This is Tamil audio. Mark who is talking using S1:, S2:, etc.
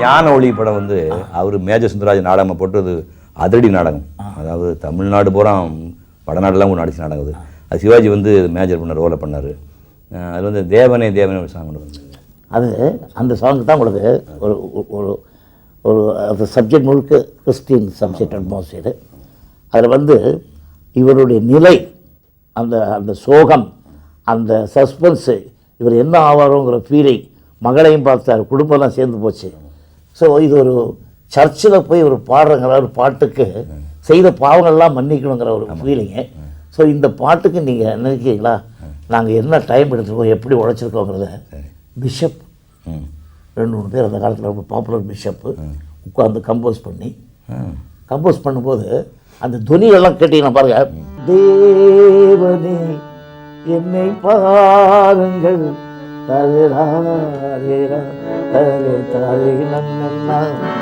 S1: ஞான ஒளி படம் வந்து அவர் மேஜர் சுந்தரராஜ் நாடகம் போட்டது அதிரடி நாடகம். அதாவது தமிழ்நாடு பூரா வடநாடுலாம் ஒரு நடிச்ச நாடகம் அது. அது சிவாஜி வந்து மேஜர் பண்ண ரோலை பண்ணார். அது வந்து தேவனே தேவனே ஒரு சாங் வந்து
S2: அது அந்த சாங் தான் உங்களுக்கு ஒரு ஒரு ஒரு அந்த சப்ஜெக்ட் முழுக்க கிறிஸ்டின் சப்ஜெக்ட் அட்மாஸ்பியர் அதில் வந்து இவருடைய நிலை அந்த அந்த சோகம் அந்த சஸ்பென்ஸு இவர் என்ன ஆவாரோங்கிற ஃபீலிங் மகளையும் பார்த்தார் குடும்பம்லாம் சேர்ந்து போச்சு. ஸோ இது ஒரு சர்ச்சில் போய் ஒரு பாடுறங்கிற ஒரு பாட்டுக்கு செய்த பாவங்கள்லாம் மன்னிக்கணுங்கிற ஒரு ஃபீலிங்கு ஸோ இந்த பாட்டுக்கு நீங்கள் நினைக்கிறீங்களா நாங்கள் என்ன டைம் எடுத்துருக்கோம்? எப்படி உழைச்சிருக்கோங்கிறத பிஷப் ரெண்டு மூணு பேர் அந்த காலத்தில் ரொம்ப பாப்புலர் பிஷப்பு உட்காந்து கம்போஸ் பண்ணி. கம்போஸ் பண்ணும்போது அந்த துணியெல்லாம் கேட்டீங்கன்னா பாருங்க. தேவனே என்னை பாருங்கள். তারে রা রে রা তারে তারে না না